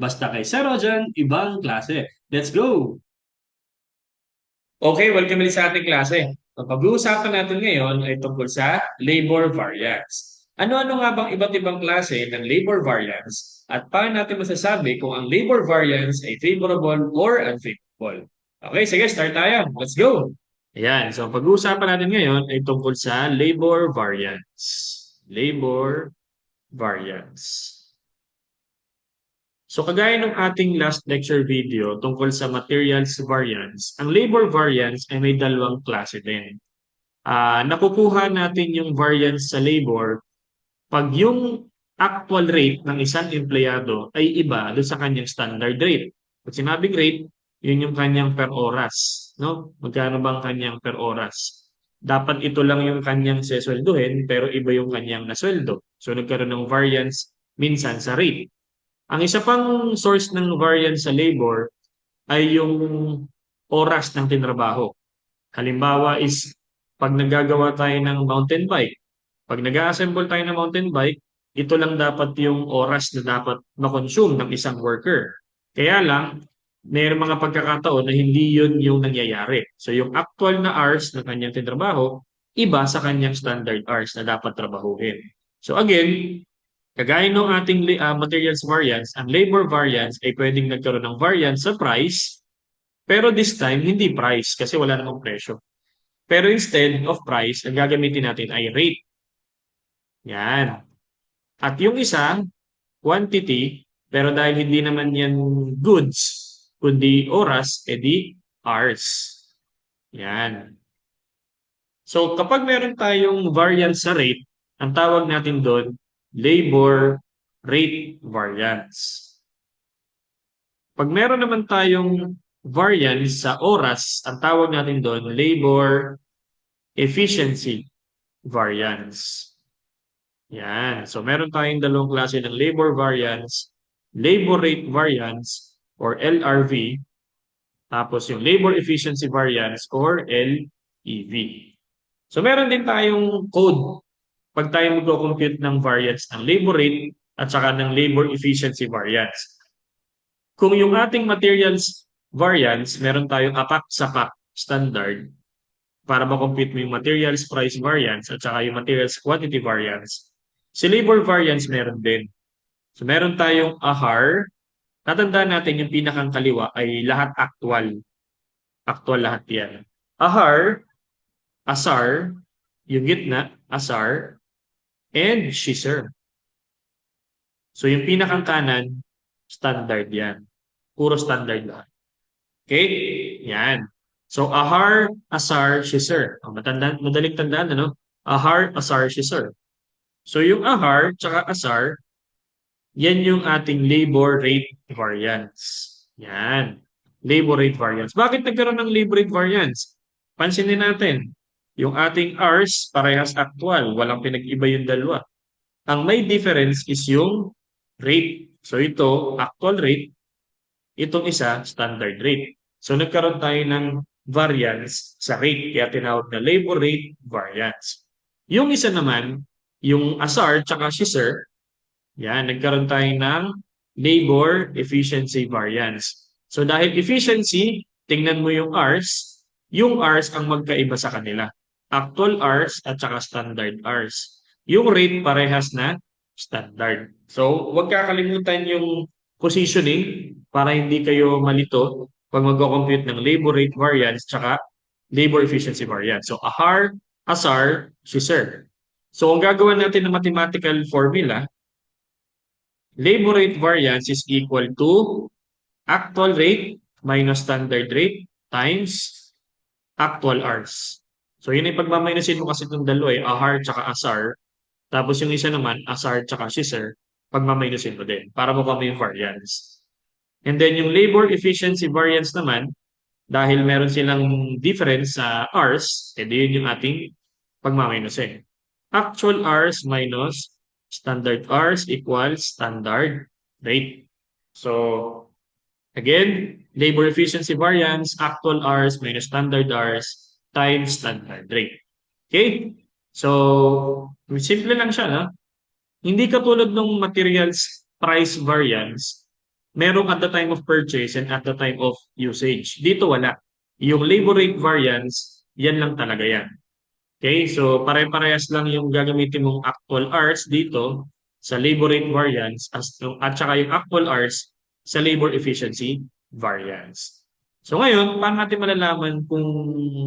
Basta kay Sir Rojan, ibang klase. Let's go! Okay, welcome ulit sa ating klase. Ang pag-uusapan natin ngayon ay tungkol sa labor variance. Ano-ano nga bang iba't ibang klase ng labor variance at paano natin masasabi kung ang labor variance ay favorable or unfavorable? Okay, sige, start tayo. Let's go! Ayan, so pag-uusapan natin ngayon ay tungkol sa labor variance. Labor variance. So kagaya ng ating last lecture video tungkol sa materials variance, ang labor variance ay may dalawang klase din. Ah, nakukuha natin yung variance sa labor pag yung actual rate ng isang empleyado ay iba doon sa kanyang standard rate. Pag sinabing rate, yun yung kanyang per oras, no? Magkano bang kanyang per oras? Dapat ito lang yung kanyang sesweldohin pero iba yung kanyang nasweldo. So nagkaroon ng variance minsan sa rate. Ang isa pang source ng variance sa labor ay yung oras ng tinrabaho. Halimbawa is pag naggagawa tayo ng mountain bike, pag nag-assemble tayo ng mountain bike, ito lang dapat yung oras na dapat ma-consume ng isang worker. Kaya lang, may mga pagkakataon na hindi yun yung nangyayari. So yung actual na hours na kanyang tinrabaho, iba sa kanyang standard hours na dapat trabahuhin. So again, Kagaya ng ating uh, materials variance, ang labor variance ay pwedeng nagkaroon ng variance sa price, pero this time hindi price kasi wala namang presyo. Pero instead of price, ang gagamitin natin ay rate. Yan. At yung isa, quantity, pero dahil hindi naman yan goods, kundi oras, edi hours. Yan. So kapag meron tayong variance sa rate, ang tawag natin doon labor rate variance. Pag meron naman tayong variance sa oras, ang tawag natin doon labor efficiency variance. Yan. So meron tayong dalawang klase ng labor variance, labor rate variance or LRV, tapos yung labor efficiency variance or LEV. So meron din tayong code pag tayo magko-compute ng variance ng labor rate at saka ng labor efficiency variance. Kung yung ating materials variance, meron tayong apak sa pak standard para ma-compute mo yung materials price variance at saka yung materials quantity variance. Si labor variance meron din. So meron tayong AHAR. Tatandaan natin yung pinakang kaliwa ay lahat actual. Actual lahat yan. AHAR, ASAR, yung gitna, ASAR, and scissor. So yung pinakang kanan, standard yan. Puro standard lahat. Okay? Yan. So ahar, asar, scissor. Oh, matanda, madaling tandaan, ano? Ahar, asar, scissor. So yung ahar, tsaka asar, yan yung ating labor rate variance. Yan. Labor rate variance. Bakit nagkaroon ng labor rate variance? Pansinin natin. Yung ating hours, parehas actual. Walang pinag-iba yung dalawa. Ang may difference is yung rate. So ito, actual rate. Itong isa, standard rate. So nagkaroon tayo ng variance sa rate. Kaya tinawag na labor rate variance. Yung isa naman, yung ASAR tsaka scissor, yan, nagkaroon tayo ng labor efficiency variance. So dahil efficiency, tingnan mo yung hours, yung hours ang magkaiba sa kanila actual hours at saka standard hours. Yung rate parehas na standard. So, huwag kakalimutan yung positioning para hindi kayo malito pag mag-compute ng labor rate variance tsaka labor efficiency variance. So, AHAR, ASAR, SISER. So, ang gagawin natin ng mathematical formula, labor rate variance is equal to actual rate minus standard rate times actual hours. So yun ay pagmaminusin mo kasi itong dalawa eh, ahar tsaka asar. Tapos yung isa naman, asar tsaka scissor, pagmaminusin mo din para mo kami yung variance. And then yung labor efficiency variance naman, dahil meron silang difference sa hours, edi yun yung ating pagmaminusin. Actual hours minus standard hours equals standard rate. So, again, labor efficiency variance, actual hours minus standard hours, times standard rate. Okay? So, simple lang siya, no? Hindi katulad ng materials price variance merong at the time of purchase and at the time of usage. Dito wala. Yung labor rate variance, yan lang talaga yan. Okay, so pare-parehas lang yung gagamitin mong actual hours dito sa labor rate variance as, at saka yung actual hours sa labor efficiency variance. So ngayon, paano natin malalaman kung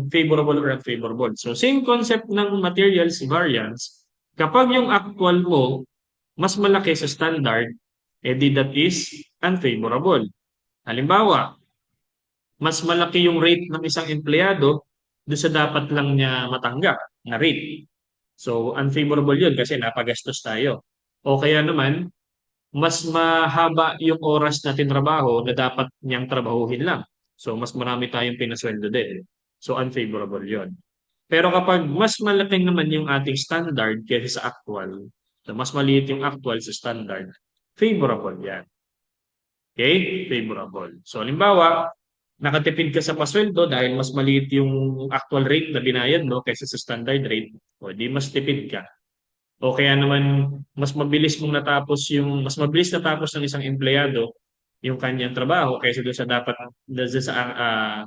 favorable or unfavorable? So same concept ng materials variance, kapag yung actual mo mas malaki sa standard, edi that is unfavorable. Halimbawa, mas malaki yung rate ng isang empleyado doon sa dapat lang niya matanggap na rate. So, unfavorable yun kasi napagastos tayo. O kaya naman, mas mahaba yung oras na tinrabaho na dapat niyang trabahuhin lang. So, mas marami tayong pinasweldo din. So, unfavorable yun. Pero kapag mas malaki naman yung ating standard kaysa sa actual, so mas maliit yung actual sa standard, favorable yan. Okay? Favorable. So, halimbawa, nakatipid ka sa pasweldo dahil mas maliit yung actual rate na binayad mo kaysa sa standard rate, o di mas tipid ka. O kaya naman, mas mabilis mong natapos yung, mas mabilis natapos ng isang empleyado yung kanyang trabaho kaysa doon sa dapat, doon sa, ah,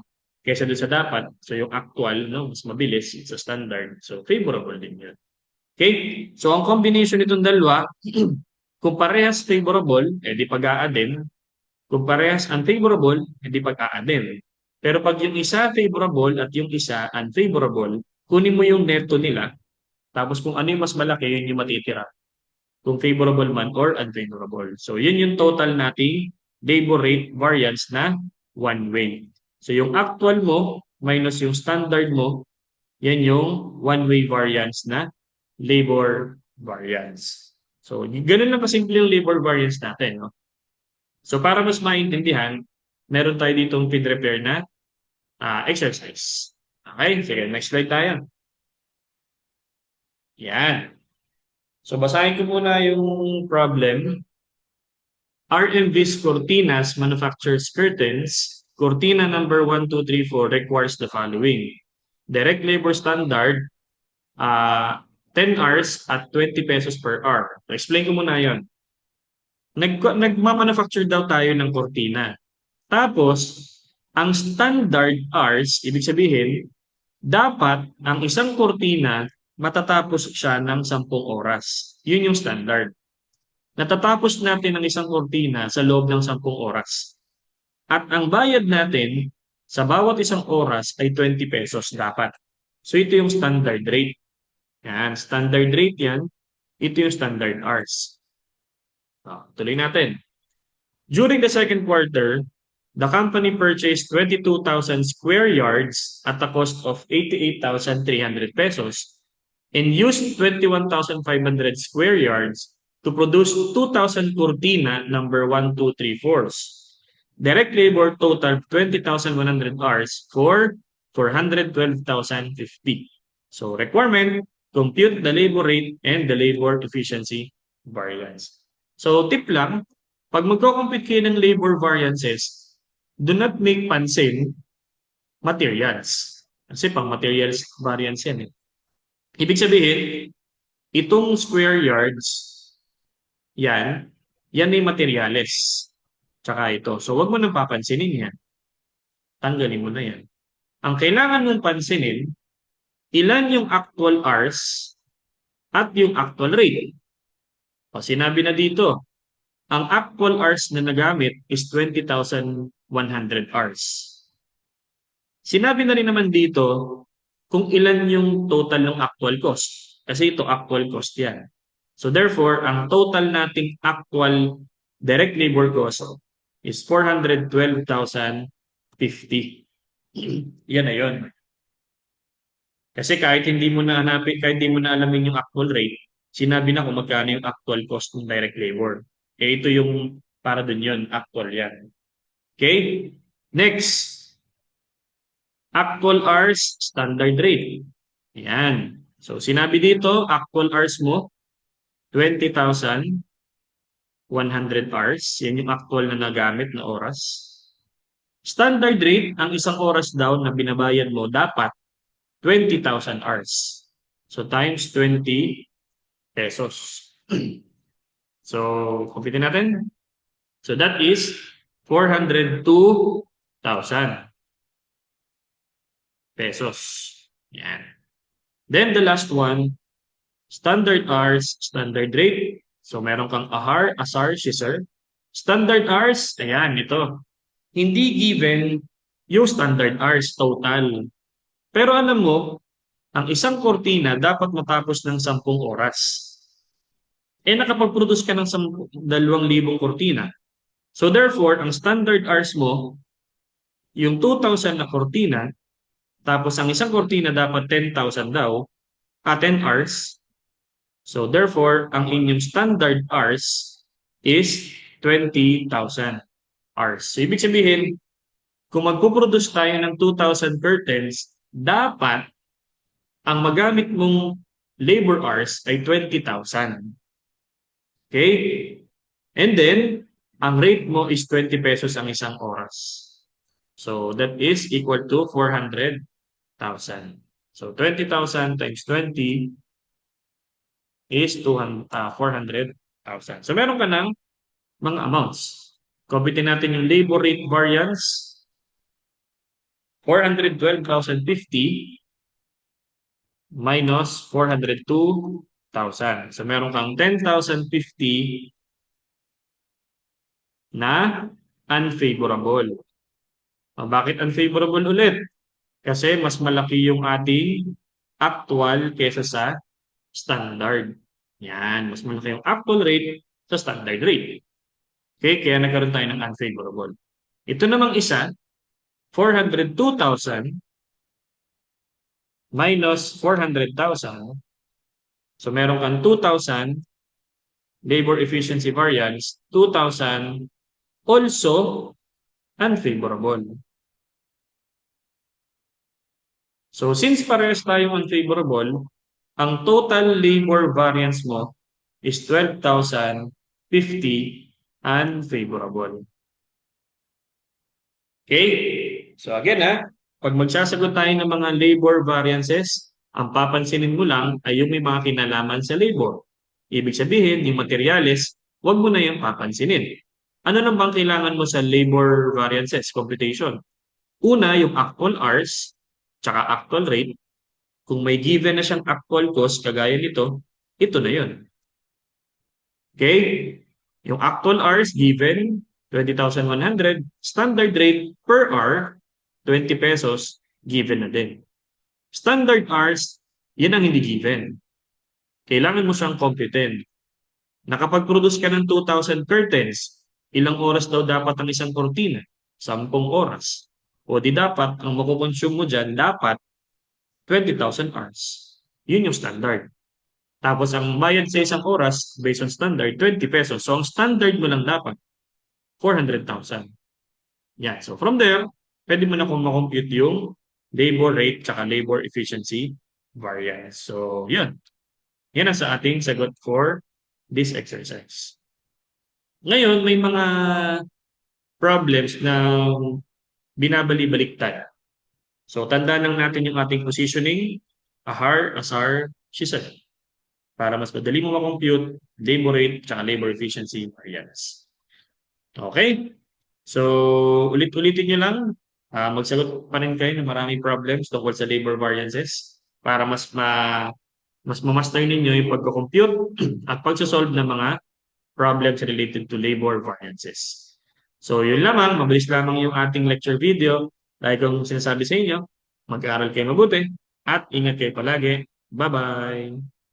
kaysa doon sa dapat. So, yung actual, no, mas mabilis sa standard. So, favorable din yun. Okay? So, ang combination nitong dalawa, kung parehas favorable, eh di pag-aa din. Kung parehas unfavorable, hindi pag-aa din. Pero pag yung isa favorable at yung isa unfavorable, kunin mo yung neto nila, tapos kung ano yung mas malaki, yun yung matitira. Kung favorable man or unfavorable. So, yun yung total nating labor rate variance na one way. So, yung actual mo minus yung standard mo, yan yung one-way variance na labor variance. So, ganun lang kasimple yung labor variance natin. No? So, para mas maintindihan, meron tayo ditong feed repair na ah, exercise. Okay, sige, next slide tayo. Yan. So, basahin ko muna yung problem. RMV's Cortinas manufactures curtains. Cortina number 1234 requires the following. Direct labor standard, uh, 10 hours at 20 pesos per hour. So, explain ko muna yon. Nag, nagmamanufacture daw tayo ng cortina. Tapos, ang standard hours, ibig sabihin, dapat ang isang cortina matatapos siya ng 10 oras. Yun yung standard. Natatapos natin ang isang cortina sa loob ng 10 oras. At ang bayad natin sa bawat isang oras ay 20 pesos dapat. So ito yung standard rate. Yan, standard rate yan. Ito yung standard hours. So, tuloy natin. During the second quarter, the company purchased 22,000 square yards at a cost of 88,300 pesos and used 21,500 square yards to produce 2,000 cortina number 1234s. Direct labor total 20,100 hours for 412,050. So requirement, compute the labor rate and the labor efficiency variance. So tip lang, pag magko-compute kayo ng labor variances, do not make pansin materials. Kasi pang materials variance yan eh. Ibig sabihin, itong square yards, yan, yan ay materials. Tsaka ito. So, wag mo nang papansinin yan. Tanggalin mo na yan. Ang kailangan mong pansinin, ilan yung actual hours at yung actual rate. O, sinabi na dito, ang actual hours na nagamit is 20,100 hours. Sinabi na rin naman dito kung ilan yung total ng actual cost. Kasi ito actual cost yan. So therefore, ang total nating actual direct labor cost is 412,050. Yan na yun. Kasi kahit hindi mo na hanapin, kahit hindi mo na alamin yung actual rate, sinabi na kung magkano yung actual cost ng direct labor. Eh ito yung para dun yun, actual yan. Okay? Next. Actual hours, standard rate. Yan. So sinabi dito, actual hours mo, 20,000 100 hours. Yan yung actual na nagamit na oras. Standard rate, ang isang oras daw na binabayad mo dapat 20,000 hours. So times 20 pesos. so, kumpitin natin. So that is 402,000 pesos. Yan. Then the last one, standard hours, standard rate. So meron kang AHAR, ASAR, SISAR. Standard hours, ayan, ito. Hindi given yung standard hours total. Pero alam mo, ang isang kortina dapat matapos ng 10 oras. Eh nakapag-produce ka ng 2,000 kortina. So therefore, ang standard hours mo, yung 2,000 na kortina, tapos ang isang kortina dapat 10,000 daw, at 10 hours. So therefore, ang inyong standard hours is 20,000 hours. So ibig sabihin, kung magpuproduce tayo ng 2,000 curtains, dapat ang magamit mong labor hours ay 20,000. Okay? And then, ang rate mo is 20 pesos ang isang oras. So that is equal to 400,000. So 20,000 times 20 is 200, ah, 400,000. So meron ka ng mga amounts. Computin natin yung labor rate variance. 412,050 minus 402,000. So meron kang 10,050 na unfavorable. O, bakit unfavorable ulit? Kasi mas malaki yung ating actual kesa sa standard. Yan, mas malaki yung actual rate sa standard rate. Okay, kaya nagkaroon tayo ng unfavorable. Ito namang isa, 402,000 minus 400,000. So meron kang 2,000 labor efficiency variance, 2,000 also unfavorable. So since parehas tayong unfavorable, ang total labor variance mo is 12,050 unfavorable. Okay? So again ha, pag magsasagot tayo ng mga labor variances, ang papansinin mo lang ay yung may mga kinalaman sa labor. Ibig sabihin, yung materials, huwag mo na yung papansinin. Ano nang bang kailangan mo sa labor variances computation? Una, yung actual hours, tsaka actual rate. Kung may given na siyang actual cost, kagaya nito, ito na yun. Okay? Yung actual hours given, 20,100. Standard rate per hour, 20 pesos, given na din. Standard hours, yan ang hindi given. Kailangan mo siyang computin. Nakapag-produce ka ng 2,000 curtains, ilang oras daw dapat ang isang kortina? 10 oras. O di dapat, ang makukonsume mo dyan, dapat 20,000 hours. Yun yung standard. Tapos ang bayad sa isang oras, based on standard, 20 pesos. So ang standard mo lang dapat, 400,000. Yan. So from there, pwede mo na kung makompute yung labor rate tsaka labor efficiency variance. So, yun. Yan ang sa ating sagot for this exercise. Ngayon, may mga problems na binabali-baliktad. So, tandaan lang natin yung ating positioning, AHAR, ASAR, SHISAR. Para mas madali mo makompute labor rate tsaka labor efficiency variance. Okay? So, ulit-ulitin nyo lang. Uh, magsagot pa rin kayo ng maraming problems tungkol sa labor variances para mas ma mas mamaster ninyo yung pagko-compute at pagsosolve ng mga problems related to labor variances. So, yun lamang. Mabilis lamang yung ating lecture video. Dahil kung sinasabi sa inyo, mag-aaral kayo mabuti at ingat kayo palagi. Bye-bye!